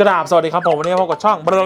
กราบสวัสดีครับผมวันนี้พบกับช่องบร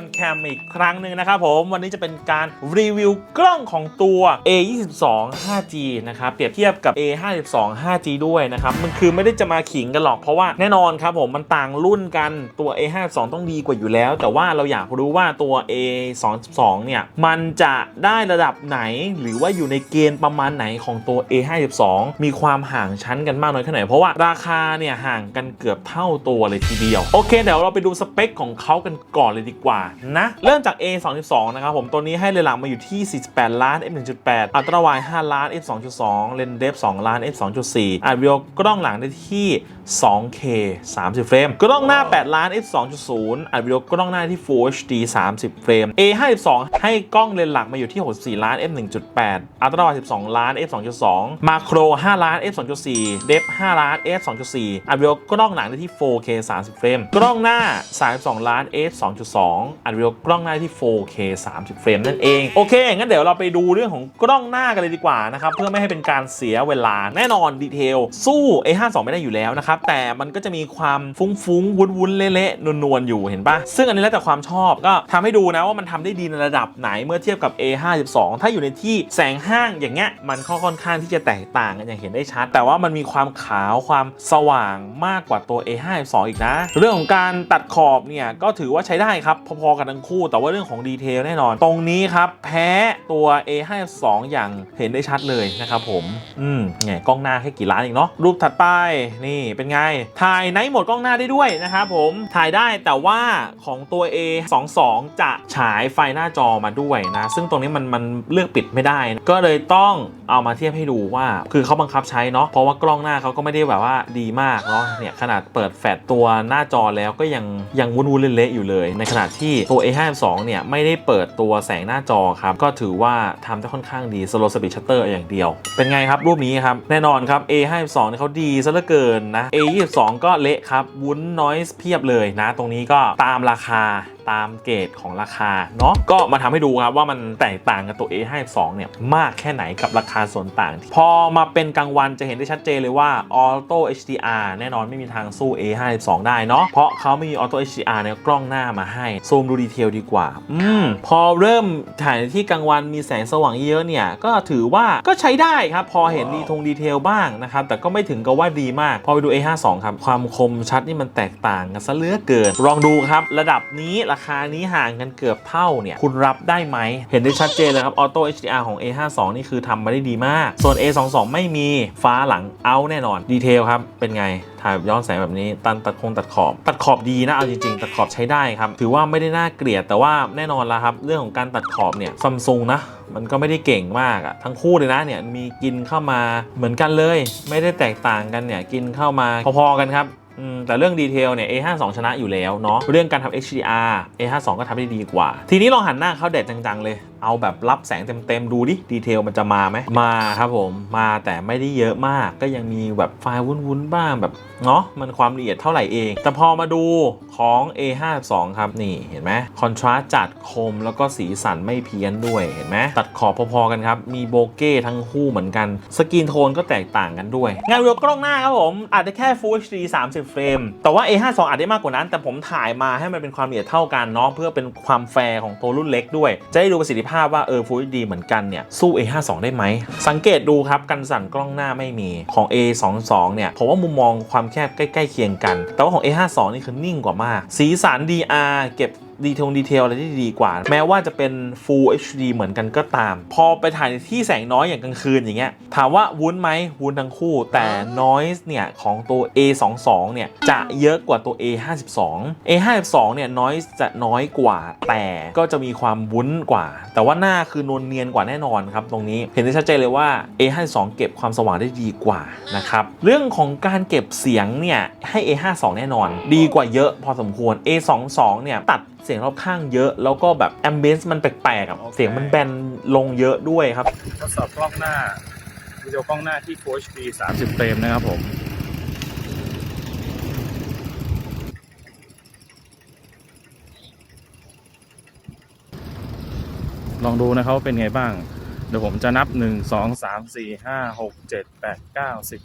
นแคมอีกครั้งหนึ่งนะครับผมวันนี้จะเป็นการรีวิวกล้องของตัว A22 5G นะครับเปรียบเทียบกับ A52 5G ด้วยนะครับมันคือไม่ได้จะมาขิงกันหรอกเพราะว่าแน่นอนครับผมมันต่างรุ่นกันตัว A52 ต้องดีกว่าอยู่แล้ว แต่ว่าเราอยากรู้ว่าตัว A22 เนี่ยมันจะได้ระดับไหน หรือว่าอยู่ในเกณฑ์ประมาณไหนของตัว A52 มีความห่างชั้นกันมากน้อยแค่ไหนเพราะว่าราคาเนี่ยห่างกันเกือบเท่าตัวเลยทีเดียวโอเคเดี๋ยวเราไปดูสเปคของเขากันก่อนเลยดีกว่านะ เริ่มจาก A22 นะครับผม ตัวนี้ให้เลนส์หลังมาอยู่ที่ 48 ล้าน f 1.8อัลตร้าไวด์5ล้าน f 2.2เลนส์เดฟ2ล้าน f 2.4อัดวิดีโอกล้องหลังได้ที่ 2K 30 เฟรม กล้องหน้า 8 ล้าน f 2.0อัดวิดีโอกล้องหน้าที่ Full HD 30 เฟรม A52 ให้กล้องเลนส์หลักมาอยู่ที่ 64 ล้าน f 1.8อัลตร้าไวด์12 ล้าน f 2.2มาโคร 5 ล้าน f 2.4เดฟ5ล้าน f 2.4อัดวิดีโอกล้องหลังได้ที่ 4K 30 เฟรม กล้ององหน้า 32 ล้าน f 2.2อัดวิดีโอกล้องหน้าที่ 4K 30 เฟรมนั่นเอง โอเค งั้นเดี๋ยวเราไปดูเรื่องของกล้องหน้ากันเลยดีกว่านะครับ เพื่อไม่ให้เป็นการเสียเวลา แน่นอนดีเทล สู้ A52 ไม่ได้อยู่แล้วนะครับ แต่มันก็จะมีความฟุ้งๆ วุ้นๆ เละๆ นวลๆ อยู่เห็นปะซึ่งอันนี้แล้วแต่ความชอบก็ทำให้ดูนะว่ามันทำได้ดีในระดับไหนเมื่อเทียบกับ A52 ถ้าอยู่ในที่แสงห้างอย่างเงี้ยมันค่อนข้างที่จะแตกต่างกันอย่างเห็นได้ชัด แต่ว่ามันมีความขาวความสว่างมากกว่าตัว A52 อีกนะ เรื่องของการการตัดขอบเนี่ยก็ถือว่าใช้ได้ครับ พอๆกันทั้งคู่ แต่ว่าเรื่องของดีเทลแน่นอน ตรงนี้ครับ แพ้ตัว A52 อย่างเห็นได้ชัดเลยนะครับผม อืมไงกล้องหน้าแค่กี่ล้านเองเนาะรูปถัดไปนี่เป็นไง ถ่ายไนท์โหมดกล้องหน้าได้ด้วยนะครับผมถ่ายได้แต่ว่าของตัว A22 จะฉายไฟหน้าจอมาด้วยนะ ซึ่งตรงนี้มันมันเลือกปิดไม่ได้ ก็เลยต้องเอามาเทียบให้ดูว่าคือเขาบังคับใช้เนาะเพราะว่ากล้องหน้าเขาก็ไม่ได้แบบว่าดีมากเนาะเนี่ยขนาดเปิดแฟลชตัวหน้าจอแล้วก็ยังยังวุ่นๆเละๆอยู่เลย ในขณะที่ตัว A52 เนี่ยไม่ได้เปิดตัวแสงหน้าจอครับก็ถือว่าทำได้ค่อนข้างดี slow speed shutter อย่างเดียว เป็นไงครับรูปนี้ครับแน่นอนครับ A52 เนี่ยเขาดีซะเหลือเกินนะ A22 ก็เละครับวุ้นน้อยเพียบเลยนะ ตรงนี้ก็ตามราคาตามเกรดของราคาเนาะก็มาทำให้ดูครับว่ามันแตกต่างกับตัว A52 เนี่ยมากแค่ไหนกับราคาส่วนต่าง พอมาเป็นกลางวันจะเห็นได้ชัดเจนเลยว่า Auto HDR แน่นอนไม่มีทางสู้ A52 ได้เนาะเพราะเขาไม่มี Auto HDR ในกล้องหน้ามาให้ซูมดูดีเทลดีกว่า อืมพอเริ่มถ่ายในที่กลางวันมีแสงสว่างเยอะเนี่ยก็ถือว่าก็ใช้ได้ครับพอเห็นดีทงดีเทลบ้างนะครับแต่ก็ไม่ถึงกับว่าดีมาก พอไปดู A52 ครับความคมชัดนี่มันแตกต่างกันซะเหลือเกินลองดูครับ ระดับนี้ราคานี้ห่างกันเกือบเท่าเนี่ย คุณรับได้ไหม เห็นได้ชัดเจนเลยครับ Auto HDR ของ A52 นี่คือทำมาได้ดีมาก ส่วน A22 ไม่มีฟ้าหลังเอาแน่นอน ดีเทลครับ เป็นไงถ่ายย้อนแสงแบบนี้ตันตัดคงตัดขอบ ตัดขอบดีนะเอาจริงๆ ตัดขอบใช้ได้ครับ ถือว่าไม่ได้น่าเกลียดแต่ว่าแน่นอนละครับ เรื่องของการตัดขอบเนี่ยซัมซุงนะ มันก็ไม่ได้เก่งมากอะทั้งคู่เลยนะเนี่ยมีกินเข้ามาเหมือนกันเลย ไม่ได้แตกต่างกันเนี่ยกินเข้ามาพอๆกันครับ อืม แต่เรื่องดีเทลเนี่ย A52 ชนะอยู่แล้วเนาะเรื่องการทำ HDR A52 ก็ทำได้ดีกว่า ทีนี้ลองหันหน้าเข้าแดดจังๆเลย เอาแบบรับแสงเต็มๆ ดูดิดีเทลมันจะมาไหมมาครับผมมาแต่ไม่ได้เยอะมากก็ยังมีแบบไฟล์วุ้นๆบ้างแบบเนาะมันความละเอียดเท่าไหร่เอง แต่พอมาดูของ A52 ครับนี่เห็นไหมคอนทราสต์จัดคมแล้วก็สีสันไม่เพี้ยนด้วยเห็นไหมตัดขอบพอๆกันครับ มีโบเก้ทั้งคู่เหมือนกัน สกรีนโทนก็แตกต่างกันด้วย งานวิดีโอกล้องหน้าครับผมอาจจะแค่ Full HD 30 เฟรมแต่ว่า A52 อาจได้มากกว่านั้น แต่ผมถ่ายมาให้มันเป็นความละเอียดเท่ากันเนาะเพื่อเป็นความแฟร์ของตัวรุ่นเล็กด้วย จะได้ดูประสิทธิภาพว่าเออ Full HD เหมือนกันเนี่ยสู้ A52 ได้ไหม สังเกตดูครับกันสั่นกล้องหน้าไม่มีของ A22 เนี่ยผมว่ามุมมองความแคบใกล้ๆเคียงกัน แต่ว่าของ A52 นี่คือนิ่งกว่ามาก สีสัน DR เก็บ ดีทงดีเทลอะไรที่ดีกว่า แม้ว่าจะเป็น Full HD เหมือนกันก็ตาม พอไปถ่ายในที่แสงน้อยอย่างกลางคืนอย่างเงี้ยถามว่าวุ้นไหมวุ้นทั้งคู่แต่ noise เนี่ยของตัว A22 เนี่ยจะเยอะกว่าตัว A52 A52 เนี่ย noise จะน้อยกว่า แต่ก็จะมีความวุ้นกว่า แต่ว่าหน้าคือนวลเนียนกว่าแน่นอนครับตรงนี้เห็นได้ชัดเจนเลยว่า A52 เก็บความสว่างได้ดีกว่านะครับเรื่องของการเก็บเสียงเนี่ยให้ A52 แน่นอน ดีกว่าเยอะพอสมควร A22 เนี่ยตัดเสียงรอบข้างเยอะ แล้วก็แบบแอมเบนซ์มันแปลกๆอะ เสียงมันแบนลงเยอะด้วยครับ ทดสอบกล้องหน้าวิดีโอกล้องหน้าที่ Full HD 30เฟรมนะครับผม ลองดูนะครับเป็นไงบ้าง เดี๋ยวผมจะนับ 1 2 3 4 5 6 7 8 9 10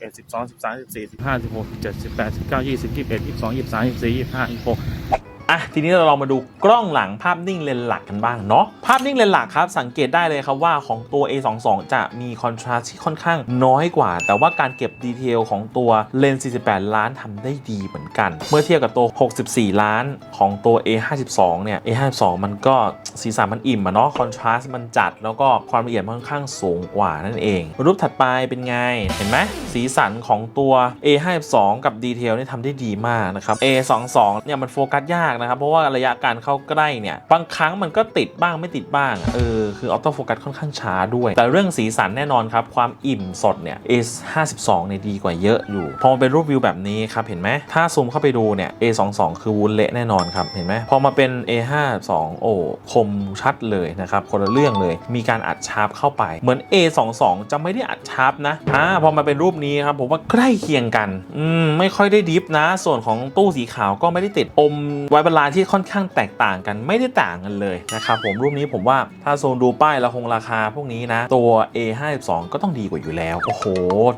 11 12 13 14 15 16 17 18 19 20 21 22 23 24 25 26 อะทีนี้เราลองมาดูกล้องหลังภาพนิ่งเลนส์หลักกันบ้างเนาะภาพนิ่งเลนส์หลักครับ สังเกตได้เลยครับว่าของตัว A22 จะมีคอนทราสต์ที่ค่อนข้างน้อยกว่า แต่ว่าการเก็บดีเทลของตัวเลนส์48 ล้านทำได้ดีเหมือนกัน เมื่อเทียบกับตัว 64 ล้านของตัว A52 เนี่ย A52 มันก็สีสันมันอิ่มอะเนาะคอนทราสต์มันจัดแล้วก็ความละเอียดมันค่อนข้างสูงกว่านั่นเอง รูปถัดไปเป็นไงเห็นไหมสีสันของตัว A52 กับดีเทลนี่ทำได้ดีมากนะครับ A22 เนี่ยมันโฟกัสยากนะครับ เพราะว่าระยะการเข้าใกล้เนี่ย บางครั้งมันก็ติดบ้างไม่ติดบ้าง เออ คือออโต้โฟกัสค่อนข้างช้าด้วย แต่เรื่องสีสันแน่นอนครับ ความอิ่มสดเนี่ย A52 เนี่ยดีกว่าเยอะอยู่ พอมาเป็นรูปวิวแบบนี้ครับ เห็นไหม ถ้าซูมเข้าไปดูเนี่ย A22 คือวุ้นเละแน่นอนครับ เห็นไหม พอมาเป็น A52 โอ้คมชัดเลยนะครับ คนละเรื่องเลย มีการอัดชาร์ปเข้าไป เหมือน A22 จะไม่ได้อัดชาร์ปนะ อ่า พอมาเป็นรูปนี้ครับ ผมว่าใกล้เคียงกัน อืม ไม่ค่อยได้ดิฟนะ ส่วนของตู้สีขาวก็ไม่ได้ติดอมไวบรรลานที่ค่อนข้างแตกต่างกันไม่ได้ต่างกันเลยนะครับผมรูปนี้ผมว่าถ้าโซนดูป้ายและคงราคาพวกนี้นะ ตัว A52 ก็ต้องดีกว่าอยู่แล้ว โอ้โห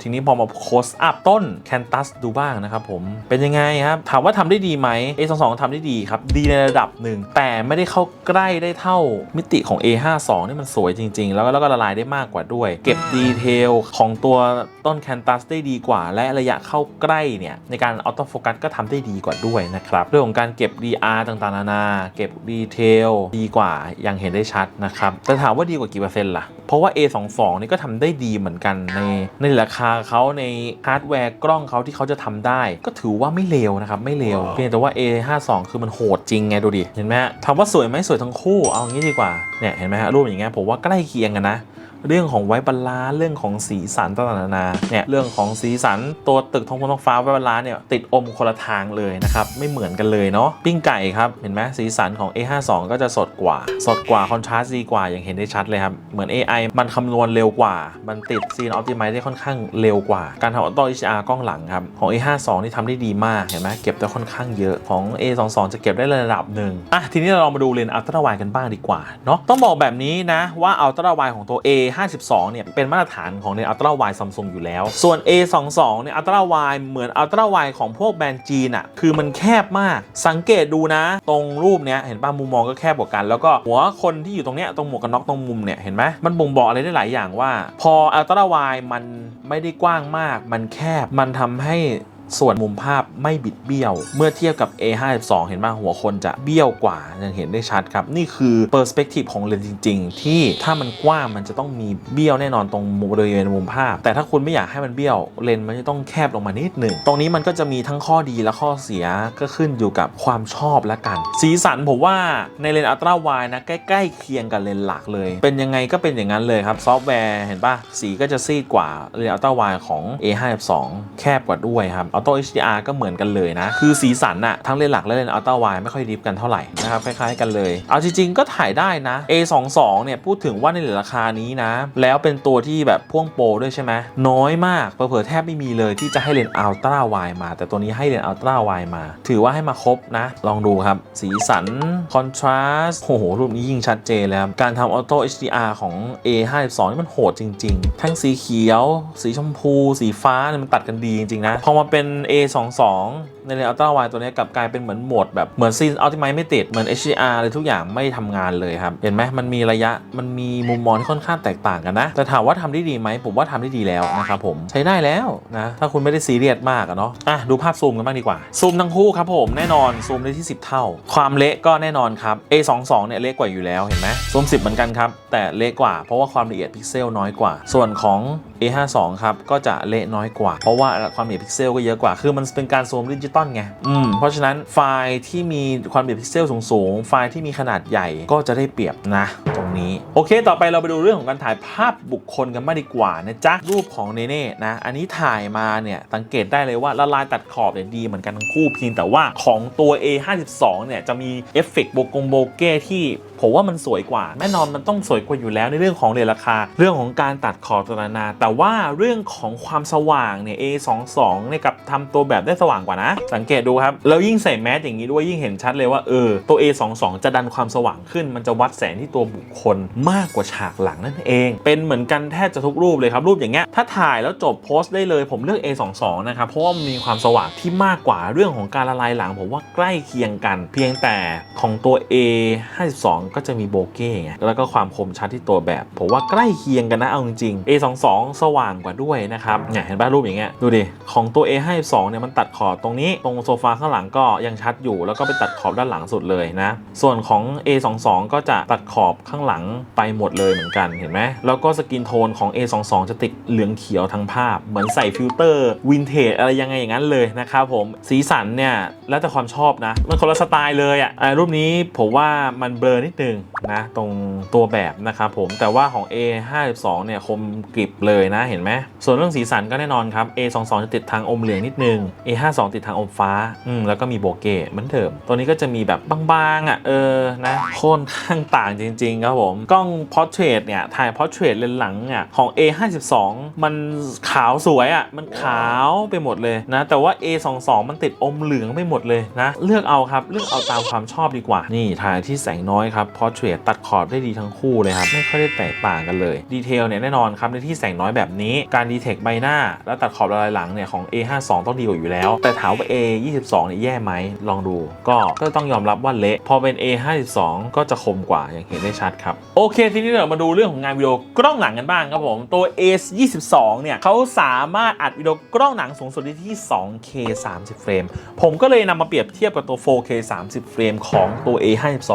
ทีนี้พอมาโคสอัพต้นแคนตัสดูบ้างนะครับผมเป็นยังไงครับ ถามว่าทำได้ดีไหม A22 ทำได้ดีครับ ดีในระดับหนึ่ง แต่ไม่ได้เข้าใกล้ได้เท่ามิติของ A52 นี่มันสวยจริง ๆ แล้วก็แล้วก็ละลายได้มากกว่าด้วย เก็บดีเทลของตัวต้นแคนตัสได้ดีกว่า และระยะเข้าใกล้เนี่ยในการออโต้โฟกัสก็ทำได้ดีกว่าด้วยนะครับเรื่องของการเก็บ DR ต่างๆ นานา เก็บดีเทลดีกว่าอย่างเห็นได้ชัดนะครับ แต่ถามว่าดีกว่ากี่เปอร์เซ็นต์ล่ะ เพราะว่า A22 นี่ก็ทำได้ดีเหมือนกันในในราคาเขาในฮาร์ดแวร์กล้องเขาที่เขาจะทำได้ ก็ถือว่าไม่เลวนะครับไม่เลวเพียงแต่ว่า A52 คือมันโหดจริงไงดูดิเห็นไหมฮะถามว่าสวยไหมสวยทั้งคู่เอางี้ดีกว่าเนี่ยเห็นไหมฮะรูปอย่างเงี้ยผมว่าใกล้เคียงกันนะ เรื่องของไว้บรรลานซ์เรื่องของสีสันต่างๆนานาเนี่ยเรื่องของสีสันตัวตึกทองพลทองฟ้าไว้บรรลานซ์เนี่ยติดอมคนละทางเลยนะครับไม่เหมือนกันเลยเนาะปิ้งไก่ครับเห็นไหมสีสันของ A52 ก็จะสดกว่า สดกว่าคอนทราสต์ดีกว่าอย่างเห็นได้ชัดเลยครับเหมือน AI มันคำนวณเร็วกว่า มันติดซีนออ t ติ i z e ได้ค่อนข้างเร็วกว่า การทำออโต้ HDR กล้องหลังครับของ A52 นี่ทำได้ดีมากเห็นไหมเก็บได้ค่อนข้างเยอะของ A22 จะเก็บได้ระดับหนึ่งอะทีนี้เราลองมาดูเลนส์อัลตร้าไวกันบ้างดีกว่าเนาะต้องบอกแบบนี้นะว่าอัลตร้าไวของตัว A52 เนี่ยเป็นมาตรฐานของเลนส์อัลตร้าไวซัมซุงอยู่แล้ว ส่วน A22 เนี่ยอัลตร้าไวเหมือนอัลตร้าไวของพวกแบรนด์จีนอะคือมันแคบมาก สังเกตดูนะ ตรงรูปเนี้ยเห็นป่ะมุมมองก็แคบกว่ากัน แล้วก็หัวคนที่อยู่ตรงเนี้ยตรงหมวกกันน็อกตรงมุมเนี่ยเห็นไหมมันบ่งบอกอะไรได้หลายอย่างว่า พออัลตร้าไวมันไม่ได้กว้างมาก มันแคบมันทำให้ ส่วนมุมภาพไม่บิดเบี้ยว เมื่อเทียบกับ A52 เห็นไหมหัวคนจะเบี้ยวกว่ายังเห็นได้ชัดครับ นี่คือเปอร์สเปกทีฟของเลนส์จริง ๆ ที่ถ้ามันกว้างมันจะต้องมีเบี้ยวแน่นอนตรงบริเวณมุมภาพ แต่ถ้าคุณไม่อยากให้มันเบี้ยวเลนส์มันจะต้องแคบลงมานิดหนึ่ง ตรงนี้มันก็จะมีทั้งข้อดีและข้อเสียก็ขึ้นอยู่กับความชอบและกัน สีสันผมว่าในเลนส์อัลตร้าไวนะใกล้ๆเคียงกับเลนส์หลักเลย เป็นยังไงก็เป็นอย่างนั้นเลยครับซอฟต์แวร์เห็นปะสีก็จะซีดกว่าเลนส์อัลตร้าไวของ A52 แคบกว่าด้วยครับออโต้ HDR ก็เหมือนกันเลยนะ คือสีสันอะทั้งเลนหลักและเลนอัลตร้าไวไม่ค่อยดิฟกันเท่าไหร่นะครับคล้ายๆกันเลย เอาจริงๆก็ถ่ายได้นะ A22 เนี่ยพูดถึงว่าในราคานี้นะ แล้วเป็นตัวที่แบบพ่วงโปรด้วยใช่ไหมน้อยมากเผลอแทบไม่มีเลยที่จะให้เลนอัลตร้าไวมา แต่ตัวนี้ให้เลนอัลตร้าไวมา ถือว่าให้มาครบนะ ลองดูครับ สีสันคอนทราสต์โอ้โห รูปนี้ยิ่งชัดเจนเลยครับการทำออโต้ HDR ของ A52 นี่มันโหดจริง ๆ ทั้งสีเขียว สีชมพู สีฟ้าเนี่ยมันตัดกันดีจริงๆนะพอมาเป็น A22 ในเลนส์อัลตร้าไวตัวนี้กลับกลายเป็นเหมือนโหมดแบบเหมือนซีนอัลติไมไม่ติด เหมือน HDR อะไรทุกอย่างไม่ทำงานเลยครับ เห็นไหมมันมีระยะมันมีมุมมองที่ค่อนข้างแตกต่างกันนะ แต่ถามว่าทำได้ดีไหมผมว่าทำได้ดีแล้วนะครับผมใช้ได้แล้วนะ ถ้าคุณไม่ได้ซีเรียสมากอะเนาะอะดูภาพซูมกันบ้างดีกว่า ซูมทั้งคู่ครับผมแน่นอนซูมได้ที่ 10 เท่า ความเละก็แน่นอนครับ A22 เนี่ยเละกว่าอยู่แล้วเห็นไหมซูม 10 เหมือนกันครับแต่เละกว่าเพราะว่าความละเอียดพิกเซลน้อยกว่า ส่วนของ A52 ครับก็จะเละน้อยกว่า เพราะว่าความละเอียดพิกเซลก็เยอะกว่า คือมันเป็นการซูมดิจิตอลไง อืม เพราะฉะนั้นไฟล์ที่มีความละเอียดพิกเซลสูงๆ ไฟล์ที่มีขนาดใหญ่ก็จะได้เปรียบนะ ตรงนี้ โอเค ต่อไปเราไปดูเรื่องของการถ่ายภาพบุคคลกันบ้างดีกว่านะจ๊ะ รูปของเนเน่นะ อันนี้ถ่ายมาเนี่ยสังเกตได้เลยว่าละลายตัดขอบเนี่ยดีเหมือนกันทั้งคู่เพียงแต่ว่าของตัว A52 เนี่ยจะมีเอฟเฟกต์โบกงโบเก้ที่ ผมว่ามันสวยกว่า แน่นอนมันต้องสวยกว่าอยู่แล้วในเรื่องของเรทราคา เรื่องของการตัดขอบต่างๆนาแต่แต่ว่าเรื่องของความสว่างเนี่ย A22 เนี่ยกับทำตัวแบบได้สว่างกว่านะ สังเกตดูครับ แล้วยิ่งใส่แมสอย่างนี้ด้วยยิ่งเห็นชัดเลยว่าเออตัว A22 จะดันความสว่างขึ้น มันจะวัดแสงที่ตัวบุคคลมากกว่าฉากหลังนั่นเอง เป็นเหมือนกันแทบจะทุกรูปเลยครับรูปอย่างเงี้ยถ้าถ่ายแล้วจบโพสต์ได้เลยผมเลือก A22 นะครับเพราะว่ามันมีความสว่างที่มากกว่าเรื่องของการละลายหลัง ผมว่าใกล้เคียงกัน เพียงแต่ของตัว A52 ก็จะมีโบเก้ไงแล้วก็ความคมชัดที่ตัวแบบ ผมว่าใกล้เคียงกันนะเอาจริงๆ A22 สว่างกว่าด้วยนะครับเนี่ยเห็นป่ะรูปอย่างเงี้ยดูดิของตัว A52 เนี่ยมันตัดขอบตรงนี้ ตรงโซฟาข้างหลังก็ยังชัดอยู่ แล้วก็ไปตัดขอบด้านหลังสุดเลยนะ ส่วนของ A22 ก็จะตัดขอบข้างหลังไปหมดเลยเหมือนกันเห็นไหมแล้วก็สกินโทนของ A22 จะติดเหลืองเขียวทั้งภาพ เหมือนใส่ฟิลเตอร์วินเทจอะไรยังไงอย่างนั้นเลยนะครับผมสีสันเนี่ยแล้วแต่ความชอบนะมันคนละสไตล์เลยอะอ่ารูปนี้ผมว่ามันเบลอนิดนึงนะตรงตัวแบบนะครับผมแต่ว่าของ A52 เนี่ยคมกริบเลยนะเห็นไหมส่วนเรื่องสีสันก็แน่นอนครับ A22 จะติดทางอมเหลืองนิดนึง A52 ติดทางอมฟ้าอืมแล้วก็มีโบเก้เหมือนเดิมตัวนี้ก็จะมีแบบบางๆอะเออนะค่อนข้างต่างจริงๆครับผมกล้องพอร์เทรตเนี่ยถ่ายพอร์เทรตเลนส์หลังเนี่ยของ A52 มันขาวสวยอะมันขาวไปหมดเลยนะแต่ว่า A22 มันติดอมเหลืองไปหมดเลยนะ เลือกเอาครับเลือกเอาตามความชอบดีกว่านี่ถ่ายที่แสงน้อยครับพอร์เทรตตัดขอบได้ดีทั้งคู่เลยครับไม่ค่อยได้แตกต่างกันเลยดีเทลเนี่ยแน่นอนครับในที่แสงน้อยแบบนี้การดีเทคใบหน้า แล้วตัดขอบละลายหลังเนี่ยของ A52 ต้องดีกว่าอยู่แล้ว แต่ถามว่า A22 เนี่ยแย่ไหมลองดู ก็ก็ต้องยอมรับว่าเละพอเป็น A52 ก็จะคมกว่าอย่างเห็นได้ชัดครับโอเค ทีนี้เรามาดูเรื่องของงานวิดีโอกล้องหลังกันบ้างครับผมตัว A22 เนี่ยเขาสามารถอัดวิดีโอกล้องหนังสูงสุดได้ที่ 2K 30 เฟรมผมก็เลยนำมาเปรียบเทียบกับตัว 4K 30 เฟรมของตัว A52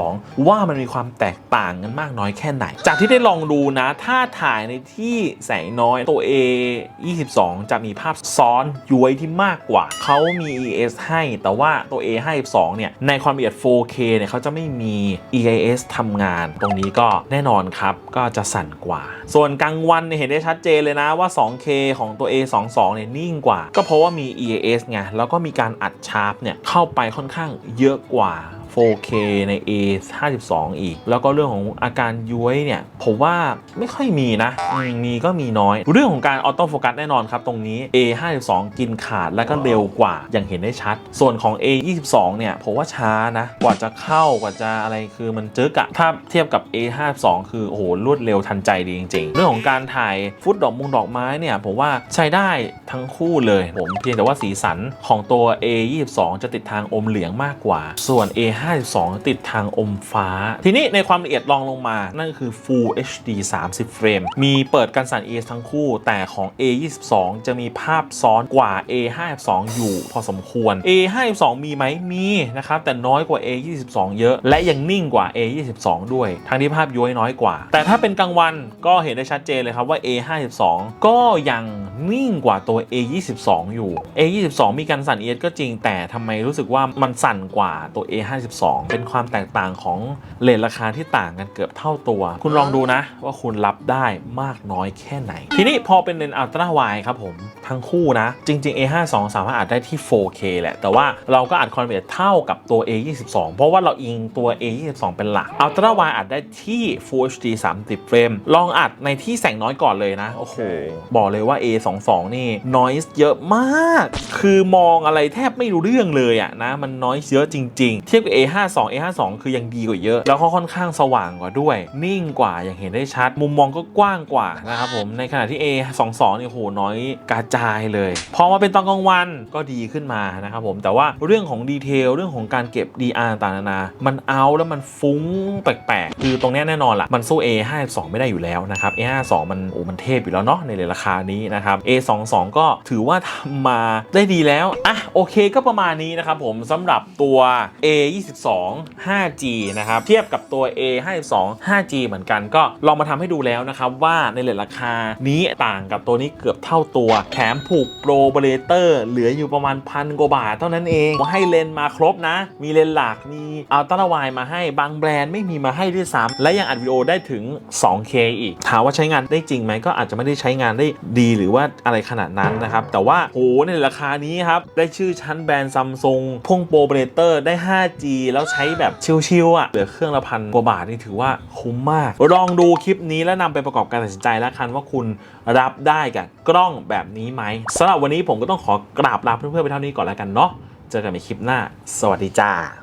ว่ามันมีีความแตกต่างกันมากน้อยแค่ไหน จากที่ได้ลองดูนะ ถ้าถ่ายในที่แสงน้อยตัว A22 จะมีภาพซ้อนย้วยที่มากกว่า เขามี ES ให้ แต่ว่าตัว A52 เนี่ย ในความละเอียด 4K เนี่ยเขาจะไม่มี EIS ทำงาน ตรงนี้ก็แน่นอนครับ ก็จะสั่นกว่า ส่วนกลางวันเนี่ยเห็นได้ชัดเจนเลยนะว่า 2K ของตัว A22 เนี่ยนิ่งกว่า ก็เพราะว่ามี EIS ไง แล้วก็มีการอัดชาร์ปเนี่ยเข้าไปค่อนข้างเยอะกว่า 4K ใน A52 อีก แล้วก็เรื่องของอาการย้วยเนี่ย ผมว่าไม่ค่อยมีนะ มีก็มีน้อย เรื่องของการออโต้โฟกัสแน่นอนครับ ตรงนี้ A52 กินขาดแล้วก็เร็วกว่าอย่างเห็นได้ชัด ส่วนของ A22 เนี่ย ผมว่าช้านะ กว่าจะเข้ากว่าจะอะไรคือมันเจอกะถ้าเทียบกับ A52 คือ โอ้โห รวดเร็วทันใจดีจริง ๆ เรื่องของการถ่ายฟุตดอกมุงดอกไม้เนี่ย ผมว่าใช้ได้ทั้งคู่เลยผมเพียงแต่ว่าสีสันของตัว A22 จะติดทางอมเหลืองมากกว่า ส่วน A A52 ติดทางอมฟ้า ทีนี้ในความละเอียดรองลงมา นั่นก็คือ Full HD 30 เฟรม มีเปิดการสั่น ES ทั้งคู่ แต่ของ A22 จะมีภาพซ้อนกว่า A52 อยู่พอสมควร A52 มีไหมมีนะครับ แต่น้อยกว่า A22 เยอะ และยังนิ่งกว่า A22 ด้วย ทั้งที่ภาพย้อยน้อยกว่า แต่ถ้าเป็นกลางวันก็เห็นได้ชัดเจนเลยครับว่า A52 ก็ยังนิ่งกว่าตัว A22 อยู่ A22 มีการสั่น ES ก็จริงแต่ทำไมรู้สึกว่ามันสั่นกว่าตัว A52 เป็นความแตกต่างของเลนราคาที่ต่างกันเกือบเท่าตัว คุณลองดูนะว่าคุณรับได้มากน้อยแค่ไหน ทีนี้พอเป็นเลนอัลตร้าไวครับผม ทั้งคู่นะ จริง ๆ A52 สามารถอัดได้ที่ 4K แหละ แต่ว่าเราก็อัดคอนเวอร์เท่ากับตัว A22 เพราะว่าเราอิงตัว A22 เป็นหลักอัลตร้าไวอัดได้ที่ Full HD 30เฟรมลองอัดในที่แสงน้อยก่อนเลยนะโอ้โหบอกเลยว่า A22 นี่ noise เยอะมาก คือมองอะไรแทบไม่รู้เรื่องเลยอะนะมัน noise เยอะจริง ๆ เทียบกับ A52 A52 คือยังดีกว่าเยอะ แล้วก็ค่อนข้างสว่างกว่าด้วย นิ่งกว่าอย่างเห็นได้ชัด มุมมองก็กว้างกว่านะครับผมในขณะที่ A22 นี่โหน้อยกระจายเลยพอมาเป็นตอนกลางวันก็ดีขึ้นมานะครับผมแต่ว่าเรื่องของดีเทลเรื่องของการเก็บ DR ต่างๆนานามันเอาแล้วมันฟุ้งแปลกๆ คือตรงนี้แน่นอนละมันสู้ A52 ไม่ได้อยู่แล้วนะครับ A52 มันโอ้มันเทพอยู่แล้วเนาะในราคานี้นะครับ A22 ก็ถือว่าทำมาได้ดีแล้วอะโอเคก็ประมาณนี้นะครับผมสำหรับตัว A22 5G นะครับ เทียบกับตัว A52 5G เหมือนกัน ก็ลองมาทำให้ดูแล้วนะครับ ว่าในเลทราคานี้ต่างกับตัวนี้เกือบเท่าตัว แถมผูกโปรเบเลเตอร์เหลืออยู่ประมาณพันกว่าบาทเท่านั้นเองให้เลนมาครบนะ มีเลนหลักมีอัลตร้าไวมาให้บางแบรนด์ไม่มีมาให้ด้วยซ้ำและยังอัดวิดีโอได้ถึง 2K อีก ถามว่าใช้งานได้จริงไหมก็อาจจะไม่ได้ใช้งานได้ดีหรือว่าอะไรขนาดนั้นนะครับ แต่ว่าโหในราคานี้ครับ ได้ชื่อชั้นแบรนด์ซัมซุงพ่งโปรเบเลเตอร์ได้ 5G ดีๆ แล้วใช้แบบชิลๆอะเหลือเครื่องละพันกว่าบาทนี่ถือว่าคุ้มมาก ลองดูคลิปนี้แล้วนำไปประกอบการตัดสินใจแล้วคันว่าคุณรับได้กับกล้องแบบนี้ไหมสำหรับวันนี้ผมก็ต้องขอกราบลาเพื่อนๆไปเท่านี้ก่อนแล้วกันเนาะเจอกันในคลิปหน้า สวัสดีจ้า